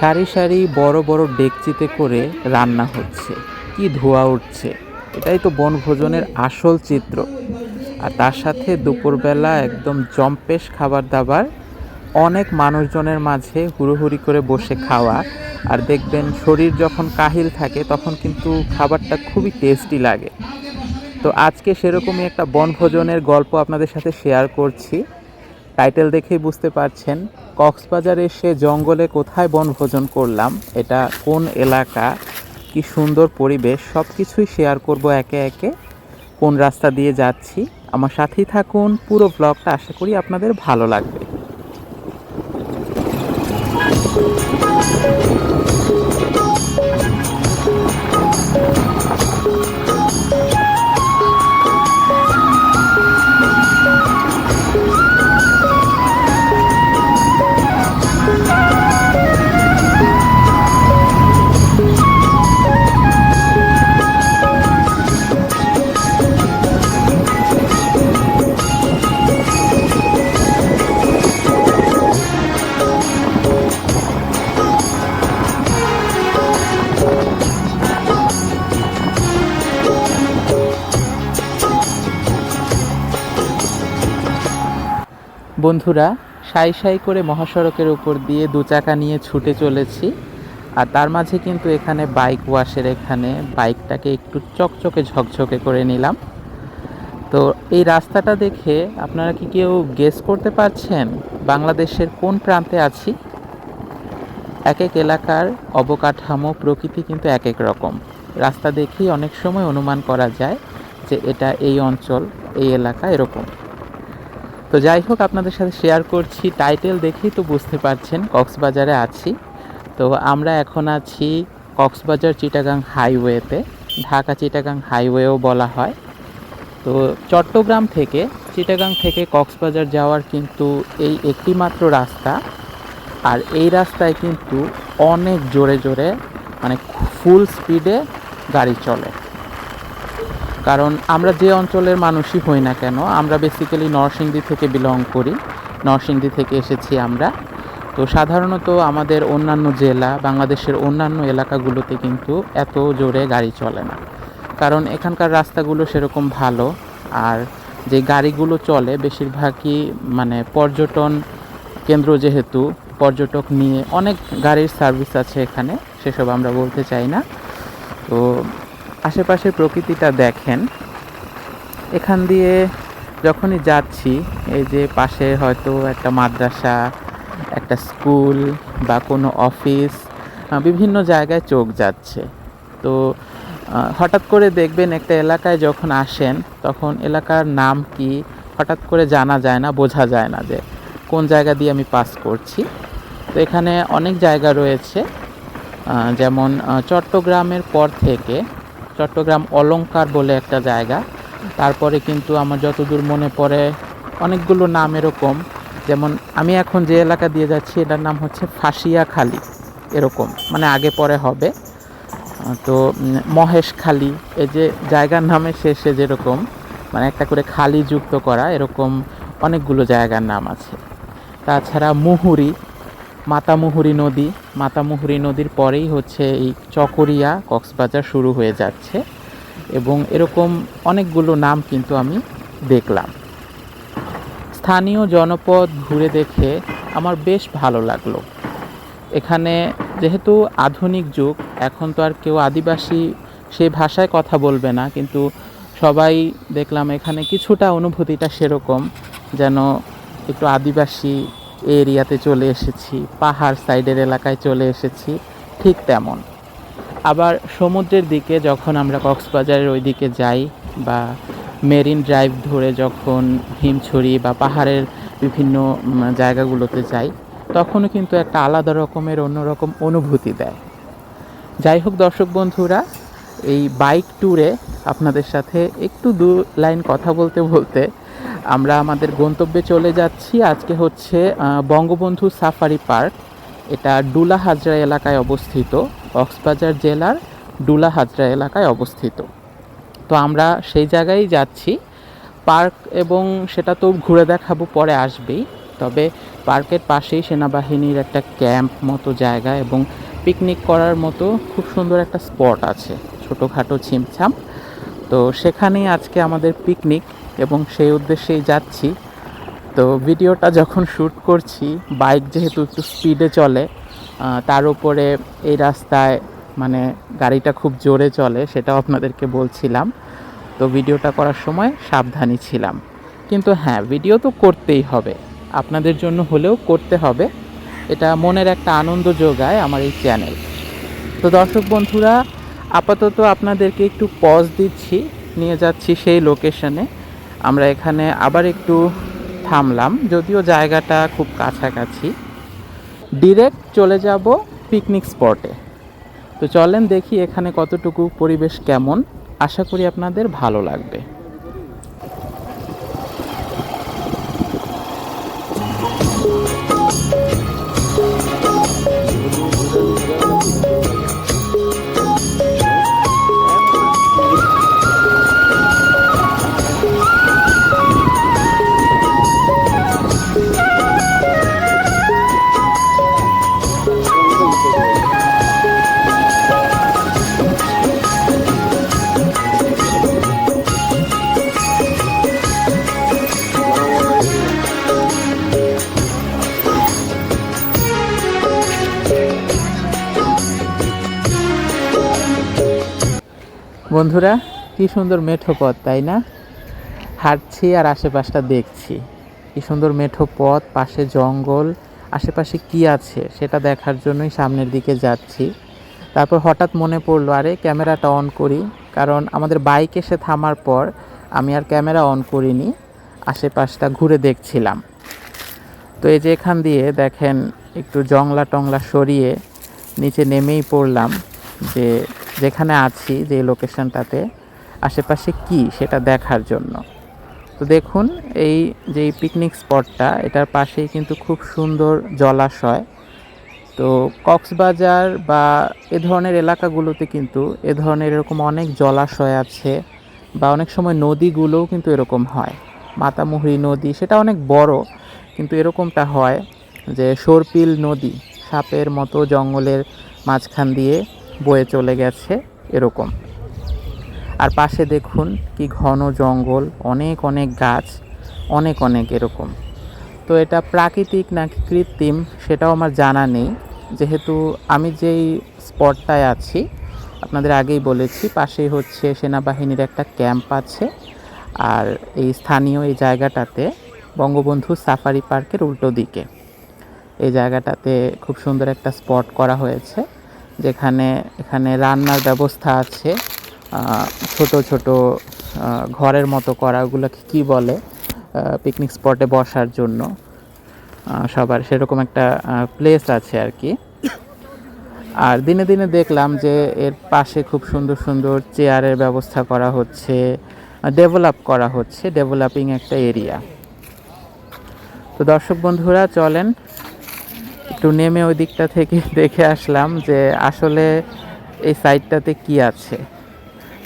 সারি সারি বড় বড় ডেকচিতে করে রান্না হচ্ছে। কি ধোয়া উঠছে। এটাই তো বনভোজনের আসল চিত্র। আর তার সাথে দুপুরবেলা একদম জম্পেশ খাবার দাবার, অনেক মানুষজনের মাঝে হুড়োহুড়ি করে বসে খাওয়া। আর দেখবেন শরীর যখন কাহিল থাকে, তখন কিন্তু খাবারটা খুবই টেস্টি লাগে। তো আজকে সেরকমই একটা বনভোজনের গল্প আপনাদের সাথে শেয়ার করছি। টাইটেল দেখেই বুঝতে পারছেন কক্সবাজার এসে জঙ্গলে কোথায় বনভোজন করলাম, এটা কোন এলাকা, কি সুন্দর পরিবেশ সব কিছুই শেয়ার করব একে একে। কোন রাস্তা দিয়ে যাচ্ছি, আমার সাথেই থাকুন, পুরো ব্লগটা আশা করি আপনাদের ভালো লাগবে। বন্ধুরা, সাই সাই করে মহাসড়কের উপর দিয়ে দু চাকা নিয়ে ছুটে চলেছি। আর তার মাঝে কিন্তু এখানে বাইক ওয়াশের এখানে বাইকটাকে একটু চকচকে ঝকঝকে করে নিলাম। তো এই রাস্তাটা দেখে আপনারা কি কেউ গেস করতে পারছেন বাংলাদেশের কোন প্রান্তে আছি? এক এক এলাকার অবকাঠামো, প্রকৃতি কিন্তু এক এক রকম। রাস্তা দেখেই অনেক সময় অনুমান করা যায় যে এটা এই অঞ্চল, এই এলাকা এরকম। তো যাই হোক, আপনাদের সাথে শেয়ার করছি। টাইটেল দেখেই তো বুঝতে পারছেন, কক্সবাজারে আছি। তো আমরা এখন আছি কক্সবাজার চিটাগাং হাইওয়েতে ঢাকা চিটাগাং হাইওয়েও বলা হয়। তো চট্টগ্রাম থেকে, চিটাগাং থেকে কক্সবাজার যাওয়ার কিন্তু এই একটি মাত্র রাস্তা। আর এই রাস্তায় কিন্তু অনেক জোরে জোরে মানে ফুল স্পিডে গাড়ি চলে। কারণ আমরা যে অঞ্চলের মানুষই হই না কেন, আমরা বেসিক্যালি নরসিংদী থেকে বিলং করি। নরসিংদী থেকে এসেছি আমরা। তো সাধারণত আমাদের অন্যান্য জেলা, বাংলাদেশের অন্যান্য এলাকাগুলোতে কিন্তু এত জোরে গাড়ি চলে না। কারণ এখানকার রাস্তাগুলো সেরকম ভালো, আর যে গাড়িগুলো চলে বেশিরভাগই মানে পর্যটন কেন্দ্র যেহেতু, পর্যটক নিয়ে অনেক গাড়ির সার্ভিস আছে এখানে, সেসব আমরা বলতে চাই না। তো আশেপাশের প্রকৃতিটা দেখেন। এখান দিয়ে যখনই যাচ্ছি, এই যে পাশে হয়তো একটা মাদ্রাসা, একটা স্কুল বা কোনো অফিস বিভিন্ন জায়গায় চোখ যাচ্ছে। তো হঠাৎ করে দেখবেন একটা এলাকায় যখন আসেন, তখন এলাকার নাম কি হঠাৎ করে জানা যায় না, বোঝা যায় না যে কোন জায়গা দিয়ে আমি পাস করছি। তো এখানে অনেক জায়গা রয়েছে যেমন চট্টগ্রামের পর থেকে চট্টগ্রাম অলঙ্কার বলে একটা জায়গা। তারপরে কিন্তু আমার যতদূর মনে পড়ে, অনেকগুলো নাম এরকম। যেমন আমি এখন যে এলাকা দিয়ে যাচ্ছি, এটার নাম হচ্ছে ফাঁসিয়াখালী, এরকম। মানে আগে পরে হবে। তো মহেশখালী, এই যে জায়গার নামে শেষে যেরকম মানে একটা করে খালি যুক্ত করা, এরকম অনেকগুলো জায়গার নাম আছে। তাছাড়া মুহুরি মাতামুহুরী নদী। মাতামুহুরী নদীর পরেই হচ্ছে এই চকরিয়া কক্সবাজার শুরু হয়ে যাচ্ছে এবং এরকম অনেকগুলো নাম কিন্তু আমি দেখলাম। স্থানীয় জনপদ ঘুরে দেখে আমার বেশ ভালো লাগল। এখানে যেহেতু আধুনিক যুগ, এখন তো আর কেউ আদিবাসী সেই ভাষায় কথা বলবে না, কিন্তু সবাই দেখলাম এখানে কিছুটা অনুভূতিটা সেরকম, যেন একটু আদিবাসী এরিয়াতে চলে এসেছি, পাহাড় সাইডের এলাকায় চলে এসেছি, ঠিক তেমন। আবার সমুদ্রের দিকে যখন আমরা কক্সবাজারের ওই দিকে যাই বা মেরিন ড্রাইভ ধরে যখন হিমছড়ি বা পাহাড়ের বিভিন্ন জায়গাগুলোতে যাই, তখনও কিন্তু একটা আলাদা রকমের অন্যরকম অনুভূতি দেয়। যাই হোক দর্শক বন্ধুরা, এই বাইক ট্যুরে আপনাদের সাথে একটু দু লাইন কথা বলতে বলতে আমরা আমাদের গন্তব্যে চলে যাচ্ছি। আজকে হচ্ছে বঙ্গবন্ধু সাফারি পার্ক। এটা ডুলা হাজরা এলাকায় অবস্থিত। কক্সবাজার জেলার ডুলা হাজরা এলাকায় অবস্থিত। তো আমরা সেই জায়গায় যাচ্ছি। পার্ক এবং সেটা তো ঘুরে দেখাবো, পরে আসবেই। তবে পার্কের পাশেই সেনাবাহিনীর একটা ক্যাম্প মতো জায়গা এবং পিকনিক করার মতো খুব সুন্দর একটা স্পট আছে, ছোটোখাটো ছিমছাম। তো সেখানেই আজকে আমাদের পিকনিক। এবং সেই উদ্দেশ্যেই যাচ্ছি। তো ভিডিওটা যখন শ্যুট করছি বাইক যেহেতু একটু স্পিডে চলে তার উপরে এই রাস্তায় মানে গাড়িটা খুব জোরে চলে, সেটাও আপনাদেরকে বলছিলাম। তো ভিডিওটা করার সময় সাবধানী ছিলাম। কিন্তু হ্যাঁ ভিডিও তো করতেই হবে। আপনাদের জন্য হলেও করতে হবে। এটা মনের একটা আনন্দ যোগায় আমার এই চ্যানেল তো দর্শক বন্ধুরা, আপাতত আপনাদেরকে একটু পজ দিচ্ছি, নিয়ে যাচ্ছি সেই লোকেশনে আমরা এখানে আবার একটু থামলাম, যদিও জায়গাটা খুব কাছাকাছি। ডিরেক্ট চলে যাব পিকনিক স্পটে তো চলেন দেখি এখানে কতটুকু পরিবেশ কেমন। আশা করি আপনাদের ভালো লাগবে। বন্ধুরা, কি সুন্দর মেঠো পথ, তাই না? হাঁটছি আর আশেপাশটা দেখছি। কি সুন্দর মেঠো পথ, পাশে জঙ্গল, আশেপাশে কি আছে সেটা দেখার জন্যই সামনের দিকে যাচ্ছি। তারপর হঠাৎ মনে পড়ল, আরে ক্যামেরাটা অন করি, কারণ আমাদের বাইক এসে থামার পর আমি আর ক্যামেরা অন করিনি, আশেপাশটা ঘুরে দেখছিলাম। তো এই যে এখান দিয়ে দেখেন, একটু জংলা টংলা সরিয়ে নিচে নেমেই পড়লাম যে যেখানে আছি, যে লোকেশনটাতে, আশেপাশে কি সেটা দেখার জন্য। তো দেখুন, এই যে পিকনিক স্পটটা, এটার পাশেই কিন্তু খুব সুন্দর জলাশয়। তো কক্সবাজার বা এ ধরনের এলাকাগুলোতে কিন্তু এ ধরনের এরকম অনেক জলাশয় আছে বা অনেক সময় নদীগুলোও কিন্তু এরকম হয়। মাতামুহুরী নদী, সেটা অনেক বড়, কিন্তু এরকমটা হয় যে সরপিল নদী, সাপের মতো জঙ্গলের মাঝখান দিয়ে বয়ে চলে গেছে এরকম। আর পাশে দেখুন কি ঘন জঙ্গল, অনেক অনেক গাছ, অনেক অনেক এরকম। তো এটা প্রাকৃতিক নাকি কৃত্রিম সেটাও আমার জানা নেই। যেহেতু আমি যেই স্পটটায় আছি, আপনাদের আগেই বলেছি, পাশেই হচ্ছে সেনাবাহিনীর একটা ক্যাম্প আছে। আর এই স্থানীয় এই জায়গাটাতে বঙ্গবন্ধু সাফারি পার্কের উল্টো দিকে। এই জায়গাটাতে খুব সুন্দর একটা স্পট করা হয়েছে। যেখানে, এখানে রান্নার ব্যবস্থা আছে। ছোট ছোট ঘরের মতো করা, ওগুলোকে কী বলে? পিকনিক স্পটে বসার জন্য। সবার সেরকম একটা প্লেস আছে আর কি। আর দিনে দিনে দেখলাম যে এর পাশে খুব সুন্দর সুন্দর চেয়ারের ব্যবস্থা করা হচ্ছে ডেভেলপ করা হচ্ছে ডেভেলপিং একটা এরিয়া তো দর্শক বন্ধুরা, চলেন একটু নেমে ওই দিকটা থেকে দেখে আসলাম যে আসলে এই সাইডটাতে কি আছে।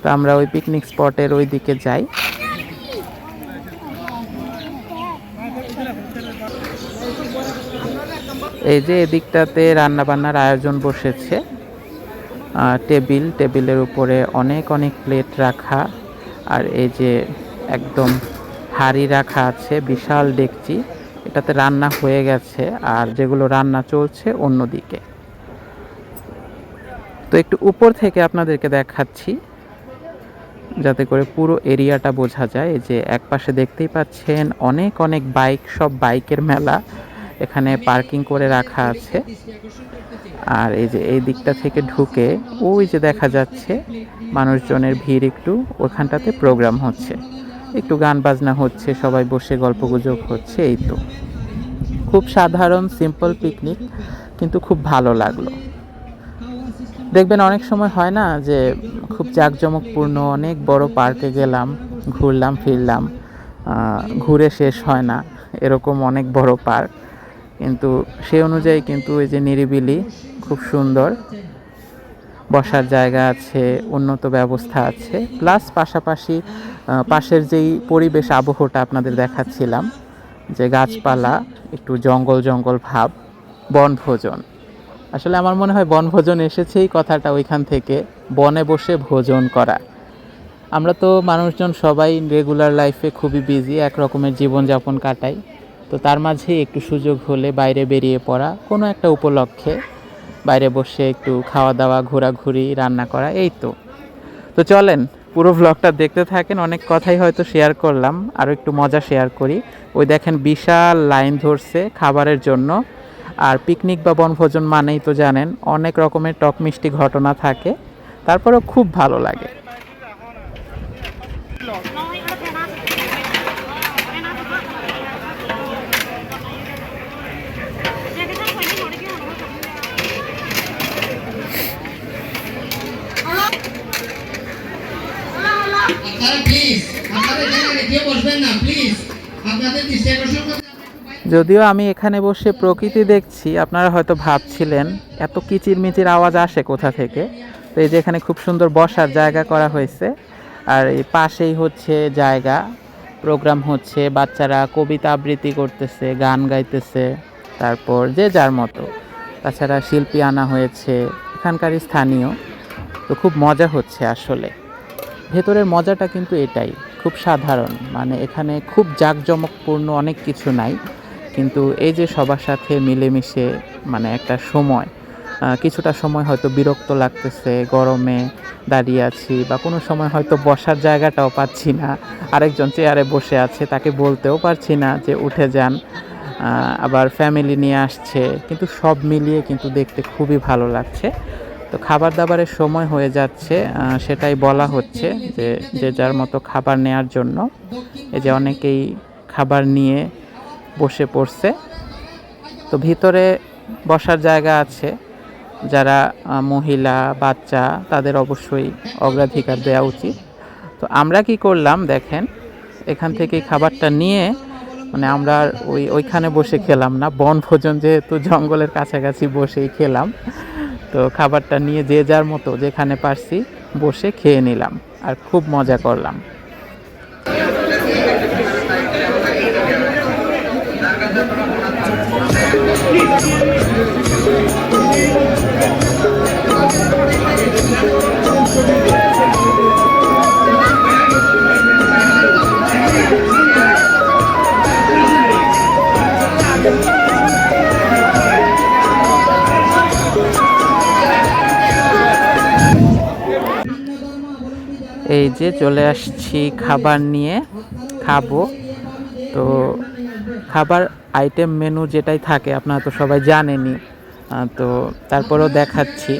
তো আমরা ওই পিকনিক স্পটের ওই দিকে যাই। এই যে এদিকটাতে রান্না বান্নার আয়োজন বসেছে। টেবিল, টেবিলের উপরে অনেক অনেক প্লেট রাখা। আর এই যে একদম হাঁড়ি রাখা আছে, বিশাল ডেকচি। এটাতে রান্না হয়ে গেছে আর যেগুলো রান্না চলছে অন্যদিকে। তো একটু উপর থেকে আপনাদেরকে দেখাচ্ছি, যাতে করে পুরো এরিয়াটা বোঝা যায়। যে এক পাশে দেখতেই পাচ্ছেন অনেক অনেক বাইক, সব বাইকের মেলা এখানে পার্কিং করে রাখা আছে। আর এই যে এই দিকটা থেকে ঢুকে ওই যে দেখা যাচ্ছে মানুষজনের ভিড় একটু, ওখানটাতে প্রোগ্রাম হচ্ছে। একটু গান বাজনা হচ্ছে, সবাই বসে গল্পগুজব হচ্ছে, এই তো। খুব সাধারণ সিম্পল পিকনিক কিন্তু খুব ভালো লাগল। দেখবেন অনেক সময় হয় না যে খুব জাঁকজমকপূর্ণ, অনেক বড় পার্কে গেলাম, ঘুরলাম, ফিরলাম ঘুরে শেষ হয় না, এরকম অনেক বড় পার্ক কিন্তু সে অনুযায়ী কিন্তু এই যে নিরিবিলি, খুব সুন্দর। বসার জায়গা আছে, উন্নত ব্যবস্থা আছে প্লাস পাশাপাশি পাশের যেই পরিবেশ আবহটা আপনাদের দেখাচ্ছিলাম, যে গাছপালা, একটু জঙ্গল জঙ্গল ভাব, বনভোজন। আসলে আমার মনে হয় বনভোজন এসেছেই কথাটা ওইখান থেকে, বনে বসে ভোজন করা। আমরা তো মানুষজন সবাই রেগুলার লাইফে খুবই বিজি এক রকমের জীবনযাপন কাটাই। তো তার মাঝে একটু সুযোগ হলে বাইরে বেরিয়ে পড়া, কোনো একটা উপলক্ষে বাইরে বসে একটু খাওয়া দাওয়া, ঘোরাঘুরি, রান্না করা, এই তো। তো চলেন পুরো ব্লগটা দেখতে থাকেন, অনেক কথাই হয়তো শেয়ার করলাম আরও একটু মজা শেয়ার করি। ওই দেখেন বিশাল লাইন ধরছে খাবারের জন্য। আর পিকনিক বা বনভোজন মানেই তো জানেন, অনেক রকমের টক মিষ্টি ঘটনা থাকে। তারপরেও খুব ভালো লাগে। যদিও আমি এখানে বসে প্রকৃতি দেখছি, আপনারা হয়তো ভাবছিলেন, এত কিচির মিচির আওয়াজ আসে কোথা থেকে? তো এই যে এখানে খুব সুন্দর বসার জায়গা করা হয়েছে। আর এই পাশেই হচ্ছে জায়গা, প্রোগ্রাম হচ্ছে, বাচ্চারা কবিতা আবৃত্তি করতেছে, গান গাইতেছে, তারপর যে যার মতো। তাছাড়া শিল্পী আনা হয়েছে, এখানকারই স্থানীয়। তো খুব মজা হচ্ছে আসলে। ভেতরের মজাটা কিন্তু এটাই, খুব সাধারণ। মানে এখানে খুব জাঁকজমকপূর্ণ অনেক কিছু নাই, কিন্তু এই যে সবার সাথে মিলেমিশে মানে একটা সময় কিছুটা সময় হয়তো বিরক্ত লাগতেছে, গরমে দাঁড়িয়ে আছি, বা কোনো সময় হয়তো বসার জায়গাটাও পাচ্ছি না, আরেকজন চেয়ারে বসে আছে, তাকে বলতেও পারছি না যে উঠে যান আবার ফ্যামিলি নিয়ে আসছে, কিন্তু সব মিলিয়ে কিন্তু দেখতে খুবই ভালো লাগছে। তো খাবার দাবারের সময় হয়ে যাচ্ছে সেটাই বলা হচ্ছে যে যে যার মতো খাবার নেয়ার জন্য। এই যে অনেকেই খাবার নিয়ে বসে পড়ছে। তো ভিতরে বসার জায়গা আছে। যারা মহিলা, বাচ্চা, তাদের অবশ্যই অগ্রাধিকার দেওয়া উচিত। তো আমরা কি করলাম, দেখেন, এখান থেকে খাবারটা নিয়ে মানে আমরা ওই, ওইখানে বসে খেলাম না। বনভোজন যেহেতু জঙ্গলের কাছাকাছি বসেই খেলাম। তো খাবারটা নিয়ে যে যার মতো যেখানে পারছি বসে খেয়ে নিলাম আর খুব মজা করলাম। এই যে চলে আসছি খাবার নিয়ে খাব। তো খাবার আইটেম মেনু যেটাই থাকে আপনারা তো সবাই জানেনই। আহ, তো তারপরেও দেখাচ্ছি।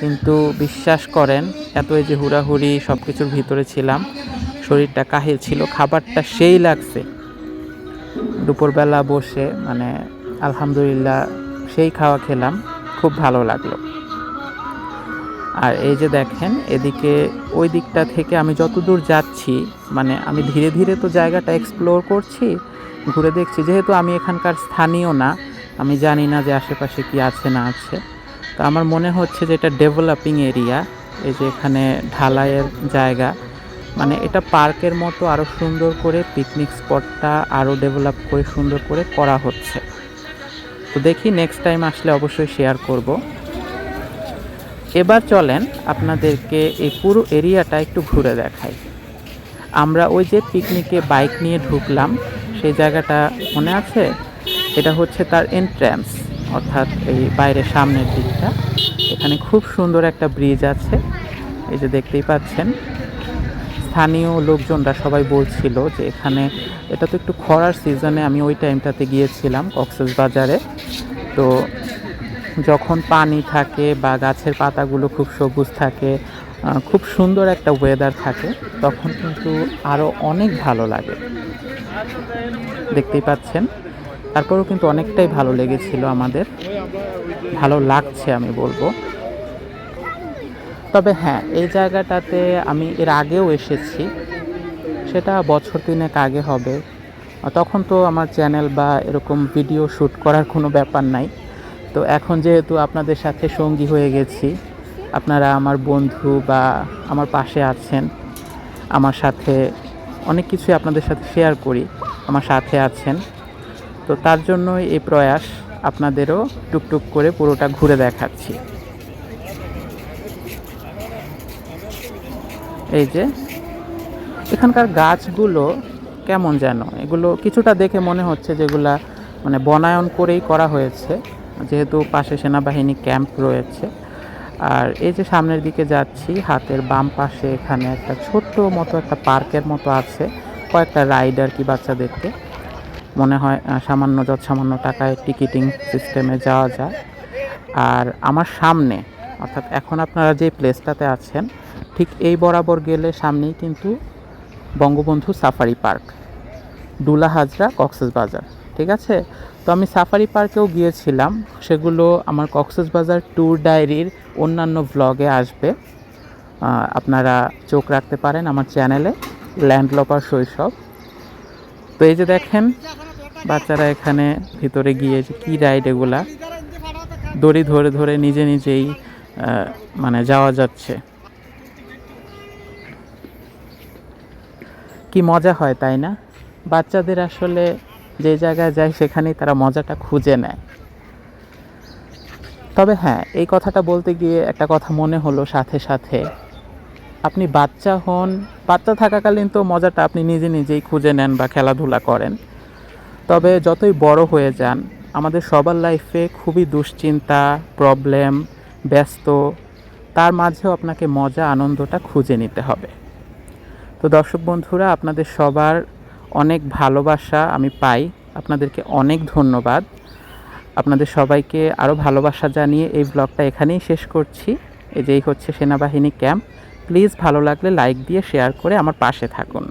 কিন্তু বিশ্বাস করেন এত এই যে হুড়াহুড়ি সব কিছুর ভিতরে ছিলাম শরীরটা কাহিল ছিল খাবারটা সেই লাগছে। দুপুরবেলা বসে মানে আলহামদুলিল্লাহ সেই খাওয়া খেলাম খুব ভালো লাগল। আর এই যে দেখেন, এদিকে ওই দিকটা থেকে আমি যতদূর যাচ্ছি মানে আমি ধীরে ধীরে তো জায়গাটা এক্সপ্লোর করছি, ঘুরে দেখছি, যেহেতু আমি এখানকার স্থানীয় না, আমি জানি না যে আশেপাশে কি আছে না আছে। তো আমার মনে হচ্ছে যে এটা ডেভেলপিং এরিয়া এই যে এখানে ঢালাইয়ের জায়গা। মানে এটা পার্কের মতো আরও সুন্দর করে পিকনিক স্পটটা আরও ডেভেলপ করে সুন্দর করে করা হচ্ছে। তো দেখি নেক্সট টাইম আসলে অবশ্যই শেয়ার করব। এবার চলেন আপনাদেরকে এই পুরো এরিয়াটা একটু ঘুরে দেখাই। আমরা ওই যে পিকনিকে বাইক নিয়ে ঢুকলাম, সেই জায়গাটা মনে আছে? এটা হচ্ছে তার এন্ট্রান্স অর্থাৎ এই বাইরের সামনের দিকটা। এখানে খুব সুন্দর একটা ব্রিজ আছে, এই যে দেখতেই পাচ্ছেন। স্থানীয় লোকজনরা সবাই বলছিল যে এখানে, এটা তো একটু খরার সিজনে আমি ওই টাইমটাতে গিয়েছিলাম কক্সেস বাজারে তো যখন পানি থাকে বা গাছের পাতাগুলো খুব সবুজ থাকে খুব সুন্দর একটা ওয়েদার থাকে, তখন কিন্তু আরও অনেক ভালো লাগে। দেখতেই পাচ্ছেন? তারপরেও কিন্তু অনেকটাই ভালো লেগেছিল আমাদের। ভালো লাগছে আমি বলব। তবে হ্যাঁ এই জায়গাটাতে আমি এর আগেও এসেছি। সেটা বছর তিনেক আগে হবে। তখন তো আমার চ্যানেল বা এরকম ভিডিও শ্যুট করার কোনো ব্যাপার নাই। তো এখন যেহেতু আপনাদের সাথে সঙ্গী হয়ে গেছি, আপনারা আমার বন্ধু বা আমার পাশে আছেন, আমার সাথে অনেক কিছুই আপনাদের সাথে শেয়ার করি, আমার সাথে আছেন, তো তার জন্যই এই প্রয়াস আপনাদেরও টুকটুক করে পুরোটা ঘুরে দেখাচ্ছি। এই যে, এখানকার গাছগুলো কেমন যেন, এগুলো কিছুটা দেখে মনে হচ্ছে যেগুলা মানে বনায়ন করেই করা হয়েছে। যেহেতু পাশে সেনাবাহিনী ক্যাম্প রয়েছে। আর এই যে সামনের দিকে যাচ্ছি, হাতের বাম পাশে এখানে একটা ছোট্ট মতো একটা পার্কের মতো আছে, কয়েকটা রাইড আর কি বাচ্চাদেরকে। মনে হয় সামান্য যত সামান্য টাকায় টিকিটিং সিস্টেমে যাওয়া যায়। আর আমার সামনে, অর্থাৎ এখন আপনারা যে প্লেসটাতে আছেন, ঠিক এই বরাবর গেলে সামনেই কিন্তু Bangabandhu safari park Dulahazra Cox's Bazar ঠিক আছে? তো আমি সাফারি পার্কেও গিয়েছিলাম। সেগুলো আমার কক্সেস বাজার ট্যুর ডায়েরির অন্যান্য ভ্লগে আসবে। আপনারা চোখ রাখতে পারেন আমার চ্যানেলে ল্যান্ডলপার শৈশব। তো এই যে দেখেন, বাচ্চারা এখানে ভিতরে গিয়ে কী রাইড এগুলা। দড়ি ধরে ধরে নিজে নিজেই মানে যাওয়া যাচ্ছে। কি মজা হয়, তাই না? বাচ্চাদের আসলে যে জায়গায় যায় সেখানেই তারা মজাটা খুঁজে নেয়। তবে হ্যাঁ এই কথাটা বলতে গিয়ে একটা কথা মনে হলো সাথে সাথে। আপনি বাচ্চা হন, বাচ্চা থাকাকালীন তো মজাটা আপনি নিজে নিজেই খুঁজে নেন বা খেলাধুলা করেন। তবে যতই বড় হয়ে যান, আমাদের সবার লাইফে খুবই দুশ্চিন্তা প্রবলেম ব্যস্ত, তার মাঝেও আপনাকে মজা, আনন্দটা খুঁজে নিতে হবে। তো দর্শক বন্ধুরা, আপনাদের সবার অনেক ভালোবাসা আমি পাই। আপনাদেরকে অনেক ধন্যবাদ। আপনাদের সবাইকে আরও ভালোবাসা জানিয়ে এই ব্লগটা এখানেই শেষ করছি। এই যেই হচ্ছে সেনাবাহিনী ক্যাম্প প্লিজ ভালো লাগলে লাইক দিয়ে শেয়ার করে আমার পাশে থাকুন।